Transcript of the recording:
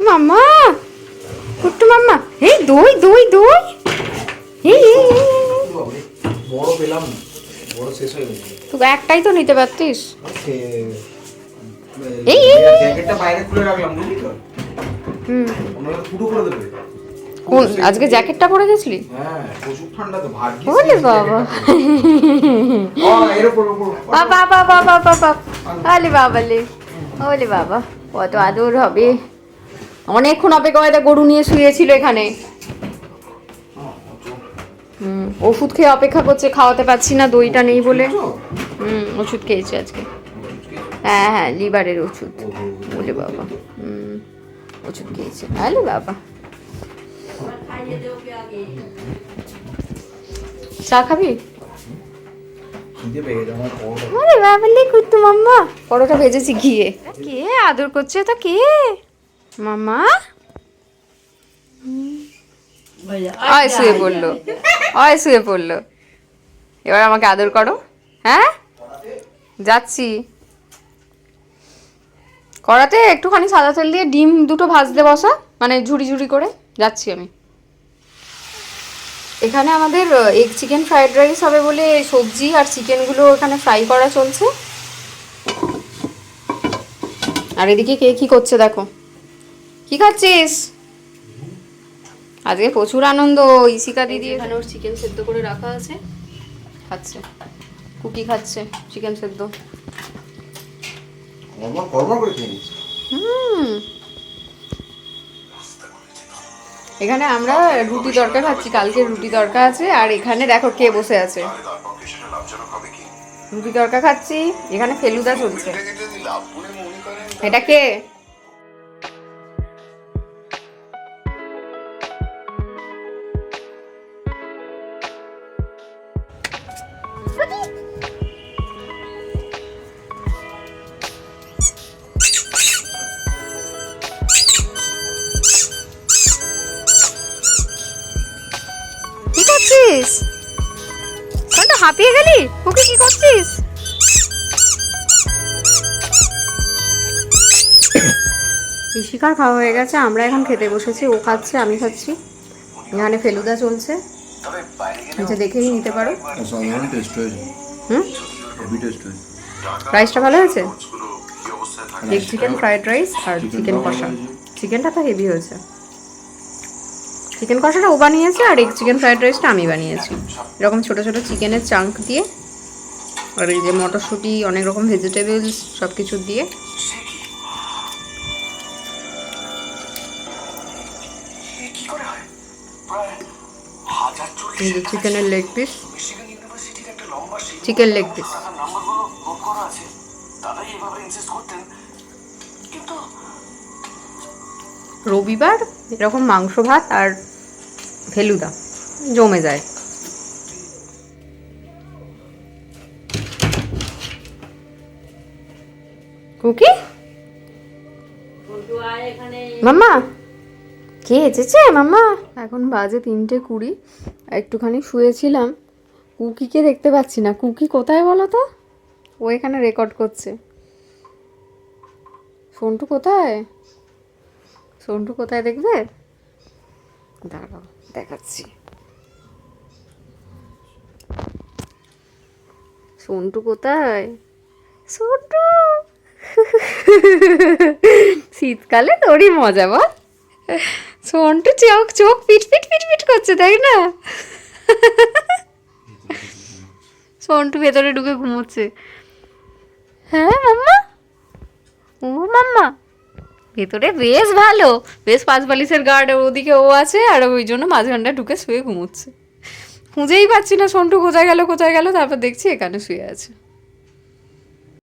মাম্মা কুট্টু মাম্মা এই দই দই দই। বড় পেলাম বড় শেষ হয়ে তুই একটাই তো নিতে পারতিস? এই, এই। জ্যাকেটটা বাইরে খুলে রাখলাম বুঝলি তো? হুম। ফুটো করে দেবে। কোন আজকে জ্যাকেটটা পরে গেছিলি? হ্যাঁ প্রচুর ঠান্ডা তো ভাগ্যিস এই বাবা। ও, এর উপর, উপর, উপর। বাবা বাবা বাবা বাবা। আলে বাবা লে ওলে বাবা কত আদর হবে। অনেকক্ষণ অপেক্ষা করে গরু নিয়ে শুয়েছিল এখানে। হুম ওষুধ খেয়ে অপেক্ষা করছে খাওয়াতে পারছি না দইটা নেই বলে। হুম ওষুধ খেয়েছে আজকে। হ্যাঁ হ্যাঁ লিভারের ওষুধ। বলে বাবা হুম ওষুধ খেয়েছে। আলে বাবা। চা খাবি? আরে বাবা কুত্তু মাম্মা। পরোটা ভেজেছি ঘিয়ে। কে আদর করছে তো কে? মামা আয় শুয়ে পড়ল। আয় শুয়ে পড়ল। এবার আমাকে আদর করো। হ্যাঁ? যাচ্ছি। কড়াতে একটুখানি সাদা তেল দিয়ে ডিম দুটো ভাজতে বসা মানে ঝুড়ি ঝুড়ি করে। যাচ্ছি আমি। এখানে আমাদের এগ চিকেন ফ্রাইড রাইস হবে বলে সবজি আর চিকেনগুলো এখানে ফ্রাই করা চলছে। আর এদিকে কে কি করছে দেখো। কি খাচ্ছিস? আজকে প্রচুর আনন্দ ইসিকা দিদি এখানে ওর চিকেন সেদ্ধ করে রাখা আছে। খাচ্ছে। কুকি খাচ্ছে চিকেন সেদ্ধ। হুম। এখানে আমরা রুটি তরকা খাচ্ছি, কালকে রুটি তরকা আছে, আর এখানে দেখো কে বসে আছে। রুটি তরকা খাচ্ছি, এখানে ফেলুদা চলছে। এটা কি? করছিস? কোনটা হাঁপিয়ে গেলি? ওকে কি করছিস? ঋষিকার খাওয়া হয়ে গেছে আমরা এখন খেতে বসেছি ও খাচ্ছে আমি খাচ্ছি। এখানে ফেলুদা চলছে। নিচে দেখেই নিতে পারো। হুম? হেভি টেস্ট হয়েছে। রাইসটা ভালো হয়েছে? চিকেন ফ্রাইড রাইস আর চিকেন কষা। চিকেনটা তো হেভি হয়েছে। চিকেন কষাটা ও বানিয়েছে আর এগ চিকেন ফ্রাইড রাইসটা আমি বানিয়েছি। এরকম ছোটো ছোটো চিকেনের চাঙ্ক দিয়ে আর এই যে মটরশুঁটি, অনেক রকম ভেজিটেবলস সব কিছু দিয়ে চিকেনের leg piece chicken leg piece রবিবার এরকম মাংস ভাত আর ফেলুদা, জমে যায়। কুকি? মাম্মা, কে এসেছে? মাম্মা? এখন বাজে তিনটে কুড়ি, একটুখানি শুয়েছিলাম। কুকিকে দেখতে পাচ্ছি না। কুকি কোথায় বলো তো? ও এখানে রেকর্ড করছে। সন্টু কোথায়? সন্টু কোথায় দেখবে? দাঁড়াও। দেখাচ্ছি। সন্টু কোথায়? সন্টু! শীতকালে তোরই মজা বল। সন্টু চোখ চোখ পিট পিট পিট পিট করছে, তাই না? সন্টু ভেতরে ঢুকে ঘুমোচ্ছে। হ্যাঁ মাম্মা? ও মাম্মা! ভেতরে বেশ ভালো, বেশ পাঁচ বালিশের গার্ড ওদিকে ও আছে আর ওই জন্য মাঝখানটা ঢুকে শুয়ে ঘুমোচ্ছে। খুঁজেই পাচ্ছি না, সন্টু কোথায় গেল কোথায় গেল, তারপর দেখছি এখানে শুয়ে আছে।